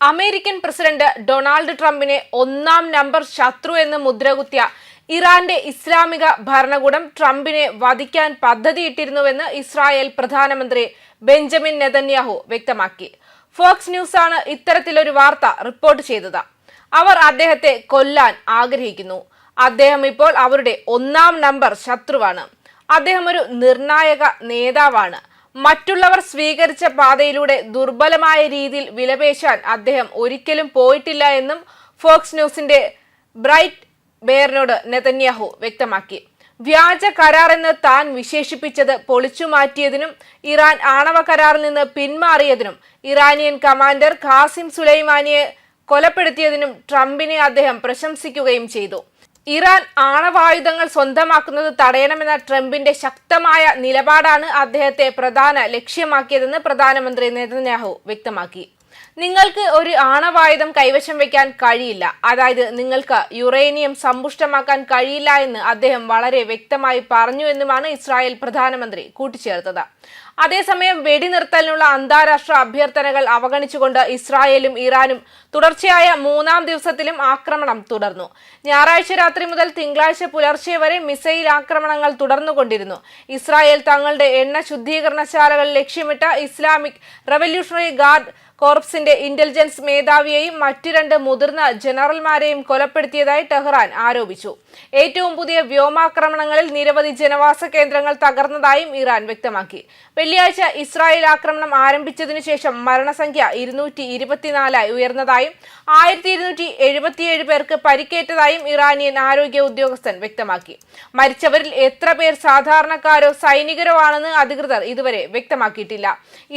American president Donald ട്രംപിനെ ഒന്നാം number ശത്രു എന്ന് മുദ്രകുത്തിയ ഇറാന്റെ ഇസ്ലാമിക ഭരണകൂടം ട്രംപിനെ വധിക്കാൻ പദ്ധതിയിട്ടിരുന്നുവെന്ന് ഇസ്രായേൽ പ്രധാനമന്ത്രി ബെഞ്ചമിൻ നെതന്യാഹു വ്യക്തമാക്കി. ഫോക്സ് ന്യൂസ് ആണ് ഇത്തരത്തിലൊരു വാർത്ത റിപ്പോർട്ട് ചെയ്തത്. അവർ അദ്ദേഹത്തെ കൊല്ലാൻ ആഗ്രഹിക്കുന്നു. അദ്ദേഹം ഇപ്പോൾ അവരുടെ ഒന്നാം നമ്പർ ശത്രുവാണ്. അദ്ദേഹം ഒരു നിർണായക നേതാവാണ്. മറ്റുള്ളവർ സ്വീകരിച്ച പാതയിലൂടെ ദുർബലമായ രീതിയിൽ വിലപേശാൻ അദ്ദേഹം ഒരിക്കലും പോയിട്ടില്ല എന്നും ഫോക്സ് ന്യൂസിന്റെ ബ്രൈറ്റ് ബെയറിനോട് നെതന്യാഹു വ്യക്തമാക്കി. വ്യാജ കരാർ എന്ന് താൻ വിശേഷിപ്പിച്ചത് പൊളിച്ചു മാറ്റിയതിനും ഇറാൻ ആണവ കരാറിൽ നിന്ന് പിന്മാറിയതിനും ഇറാനിയൻ കമാൻഡർ ഖാസിം സുലൈമാനിയെ കൊലപ്പെടുത്തിയതിനും ട്രംപിനെ അദ്ദേഹം പ്രശംസിക്കുകയും ചെയ്തു. ഇറാൻ ആണവായുധങ്ങൾ സ്വന്തമാക്കുന്നത് തടയണമെന്ന ട്രംപിന്റെ ശക്തമായ നിലപാടാണ് അദ്ദേഹത്തെ പ്രധാന ലക്ഷ്യമാക്കിയതെന്ന് പ്രധാനമന്ത്രി നെതന്യാഹു വ്യക്തമാക്കി. നിങ്ങൾക്ക് ഒരു ആണവായുധം കൈവശം വെക്കാൻ കഴിയില്ല. അതായത് നിങ്ങൾക്ക് യുറേനിയം സമ്പുഷ്ടമാക്കാൻ കഴിയില്ല എന്ന് അദ്ദേഹം വളരെ വ്യക്തമായി പറഞ്ഞു എന്നുമാണ് ഇസ്രായേൽ പ്രധാനമന്ത്രി കൂട്ടിച്ചേർത്തത്. അതേസമയം വെടിനിർത്തലിനുള്ള അന്താരാഷ്ട്ര അഭ്യർത്ഥനകൾ അവഗണിച്ചുകൊണ്ട് ഇസ്രായേലും ഇറാനും തുടർച്ചയായ മൂന്നാം ദിവസത്തിലും ആക്രമണം തുടർന്നു. ഞായറാഴ്ച രാത്രി മുതൽ തിങ്കളാഴ്ച പുലർച്ചെ വരെ മിസൈൽ ആക്രമണങ്ങൾ തുടർന്നുകൊണ്ടിരുന്നു. ഇസ്രായേൽ തങ്ങളുടെ എണ്ണ ശുദ്ധീകരണശാലകൾ ലക്ഷ്യമിട്ട ഇസ്ലാമിക് റവല്യൂഷണറി ഗാർഡ് കോർപ്സിന്റെ ഇന്റലിജൻസ് മേധാവിയെയും മറ്റു രണ്ട് മുതിർന്ന ജനറൽമാരെയും കൊലപ്പെടുത്തിയതായി ടെഹ്റാൻ ആരോപിച്ചു. ഏറ്റവും പുതിയ വ്യോമാക്രമണങ്ങളിൽ നിരവധി ജനവാസ കേന്ദ്രങ്ങൾ തകർന്നതായും ഇറാൻ വ്യക്തമാക്കി. വെള്ളിയാഴ്ച ഇസ്രായേൽ ആക്രമണം ആരംഭിച്ചതിനു ശേഷം മരണസംഖ്യ ഇരുന്നൂറ്റി ഇരുപത്തിനാലായി ഉയർന്നതായും ആയിരത്തി ഇരുന്നൂറ്റി എഴുപത്തിയേഴ് പേർക്ക് പരിക്കേറ്റതായും ഇറാനിയൻ ആരോഗ്യ ഉദ്യോഗസ്ഥൻ വ്യക്തമാക്കി. മരിച്ചവരിൽ എത്ര പേർ സാധാരണക്കാരോ സൈനികരോ ആണെന്ന് അധികൃതർ ഇതുവരെ വ്യക്തമാക്കിയിട്ടില്ല.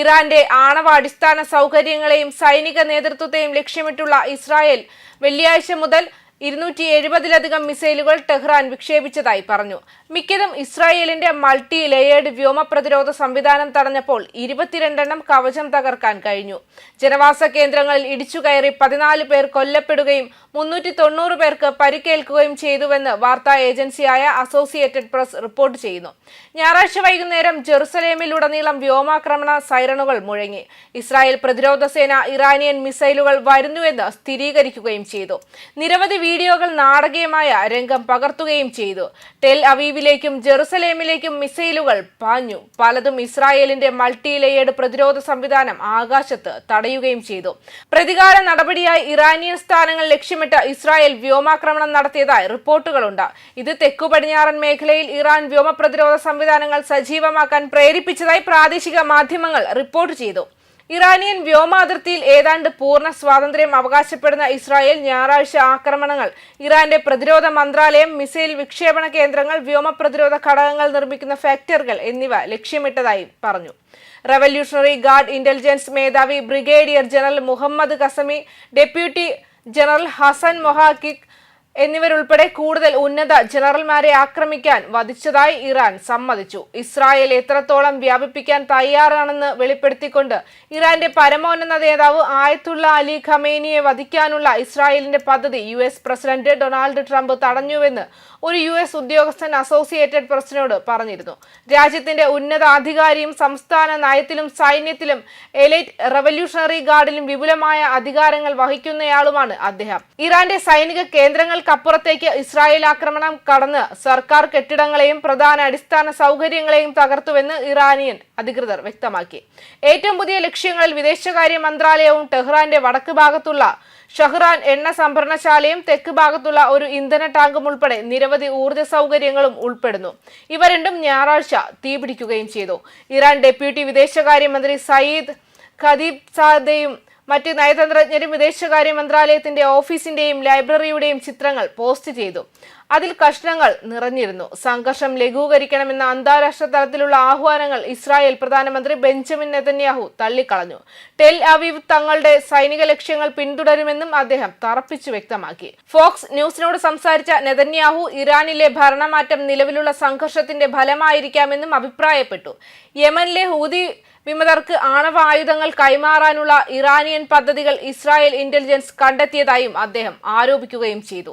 ഇറാന്റെ ആണവ അടിസ്ഥാന സൗകര്യങ്ങളെയും സൈനിക നേതൃത്വത്തെയും ലക്ഷ്യമിട്ടുള്ള ഇസ്രായേൽ വെള്ളിയാഴ്ച മുതൽ ഇരുന്നൂറ്റി എഴുപതിലധികം മിസൈലുകൾ ടെഹ്റാൻ വിക്ഷേപിച്ചതായി പറഞ്ഞു. മിക്കതും ഇസ്രായേലിന്റെ മൾട്ടി ലെയേർഡ് വ്യോമ പ്രതിരോധ സംവിധാനം തടഞ്ഞപ്പോൾ ഇരുപത്തിരണ്ടെണ്ണം കവചം തകർക്കാൻ കഴിഞ്ഞു. ജനവാസ കേന്ദ്രങ്ങളിൽ ഇടിച്ചുകയറി പതിനാല് പേർ കൊല്ലപ്പെടുകയും മുന്നൂറ്റി തൊണ്ണൂറ് പേർക്ക് പരിക്കേൽക്കുകയും ചെയ്തുവെന്ന് വാർത്താ ഏജൻസിയായ അസോസിയേറ്റഡ് പ്രസ് റിപ്പോർട്ട് ചെയ്യുന്നു. ഞായറാഴ്ച വൈകുന്നേരം ജെറുസലേമിലുടനീളം വ്യോമാക്രമണ സൈറണുകൾ മുഴങ്ങി. ഇസ്രായേൽ പ്രതിരോധ സേന ഇറാനിയൻ മിസൈലുകൾ വരുന്നുവെന്ന് സ്ഥിരീകരിക്കുകയും ചെയ്തു. നിരവധി വീഡിയോകൾ നാടകീയമായ രംഗം പകർത്തുകയും ചെയ്തു. ടെൽ അവീവിലേക്കും ജെറുസലേമിലേക്കും മിസൈലുകൾ പാഞ്ഞു. പലതും ഇസ്രായേലിന്റെ മൾട്ടി ലെയേർഡ് പ്രതിരോധ സംവിധാനം ആകാശത്ത് തടയുകയും ചെയ്തു. പ്രതികാര നടപടിയായി ഇറാനിയൻ സ്ഥാനങ്ങൾ ലക്ഷ്യമിട്ട് ഇസ്രായേൽ വ്യോമാക്രമണം നടത്തിയതായി റിപ്പോർട്ടുകളുണ്ട്. ഇത് തെക്കു പടിഞ്ഞാറൻ മേഖലയിൽ ഇറാൻ വ്യോമ പ്രതിരോധ സംവിധാനങ്ങൾ സജീവമാക്കാൻ പ്രേരിപ്പിച്ചതായി പ്രാദേശിക മാധ്യമങ്ങൾ റിപ്പോർട്ട് ചെയ്തു. ഇറാനിയൻ വ്യോമാതിർത്തിയിൽ ഏതാണ്ട് പൂർണ സ്വാതന്ത്ര്യം അവകാശപ്പെടുന്ന ഇസ്രായേൽ ഞായറാഴ്ച ആക്രമണങ്ങൾ. ഇറാന്റെ പ്രതിരോധ മന്ത്രാലയം മിസൈൽ വിക്ഷേപണ കേന്ദ്രങ്ങൾ വ്യോമ പ്രതിരോധ ഘടകങ്ങൾ നിർമ്മിക്കുന്ന ഫാക്ടറികൾ എന്നിവ ലക്ഷ്യമിട്ടതായി പറഞ്ഞു. റവല്യൂഷണറി ഗാർഡ് ഇന്റലിജൻസ് മേധാവി brigadier general Mohammad Kazemi deputy general Hassan Mohaqeq എന്നിവരുൾപ്പെടെ കൂടുതൽ ഉന്നത ജനറൽമാരെ ആക്രമിക്കാൻ വധിച്ചതായി ഇറാൻ സമ്മതിച്ചു. ഇസ്രായേൽ എത്രത്തോളം വ്യാപിപ്പിക്കാൻ തയ്യാറാണെന്ന് വെളിപ്പെടുത്തിക്കൊണ്ട് ഇറാന്റെ പരമോന്നത നേതാവ് ആയത്തുള്ള അലി ഖമേനിയെ വധിക്കാനുള്ള ഇസ്രായേലിന്റെ പദ്ധതി U S president Donald Trump തടഞ്ഞുവെന്ന് ഒരു യു എസ് ഉദ്യോഗസ്ഥൻ അസോസിയേറ്റഡ് പ്രസിനോട് പറഞ്ഞിരുന്നു. രാജ്യത്തിന്റെ ഉന്നത അധികാരിയും സംസ്ഥാന നയത്തിലും സൈന്യത്തിലും എലൈറ്റ് റവല്യൂഷണറി ഗാർഡിലും വിപുലമായ അധികാരങ്ങൾ വഹിക്കുന്നയാളുമാണ് അദ്ദേഹം. ഇറാന്റെ സൈനിക കേന്ദ്രങ്ങൾക്കപ്പുറത്തേക്ക് ഇസ്രായേൽ ആക്രമണം കടന്ന് സർക്കാർ കെട്ടിടങ്ങളെയും പ്രധാന അടിസ്ഥാന സൗകര്യങ്ങളെയും തകർത്തുവെന്ന് ഇറാനിയൻ അധികൃതർ വ്യക്തമാക്കി. ഏറ്റവും പുതിയ ലക്ഷ്യങ്ങളിൽ വിദേശകാര്യ മന്ത്രാലയവും ടെഹ്റാന്റെ വടക്ക് ഭാഗത്തുള്ള ഷഹ്റാൻ എണ്ണ സംഭരണശാലയും തെക്ക് ഭാഗത്തുള്ള ഒരു ഇന്ധന ടാങ്കും ഉൾപ്പെടെ നിരവധി ഊർജ സൗകര്യങ്ങളും ഉൾപ്പെടുന്നു. ഇവ രണ്ടും ഞായറാഴ്ച തീപിടിക്കുകയും ചെയ്തു. ഇറാൻ ഡെപ്യൂട്ടി വിദേശകാര്യമന്ത്രി സയ്യിദ് ഖദീബ് സാദയും മറ്റ് നയതന്ത്രജ്ഞരും വിദേശകാര്യ മന്ത്രാലയത്തിന്റെ ഓഫീസിന്റെയും ലൈബ്രറിയുടെയും ചിത്രങ്ങൾ പോസ്റ്റ് ചെയ്തു. അതിൽ കഷ്ണങ്ങൾ നിറഞ്ഞിരുന്നു. സംഘർഷം ലഘൂകരിക്കണമെന്ന അന്താരാഷ്ട്ര തലത്തിലുള്ള ആഹ്വാനങ്ങൾ ഇസ്രായേൽ പ്രധാനമന്ത്രി ബെഞ്ചമിൻ നെതന്യാഹു തള്ളിക്കളഞ്ഞു. ടെൽ അവീവ് തങ്ങളുടെ സൈനിക ലക്ഷ്യങ്ങൾ പിന്തുടരുമെന്നും അദ്ദേഹം തറപ്പിച്ചു വ്യക്തമാക്കി. ഫോക്സ് ന്യൂസിനോട് സംസാരിച്ച നെതന്യാഹു ഇറാനിലെ ഭരണമാറ്റം നിലവിലുള്ള സംഘർഷത്തിന്റെ ഫലമായിരിക്കാമെന്നും അഭിപ്രായപ്പെട്ടു. യമനിലെ ഹൂതി വിമതർക്ക് ആണവ ആയുധങ്ങൾ കൈമാറാനുള്ള ഇറാനിയൻ പദ്ധതികൾ ഇസ്രായേൽ ഇന്റലിജൻസ് കണ്ടെത്തിയതായും അദ്ദേഹം ആരോപിക്കുകയും ചെയ്തു.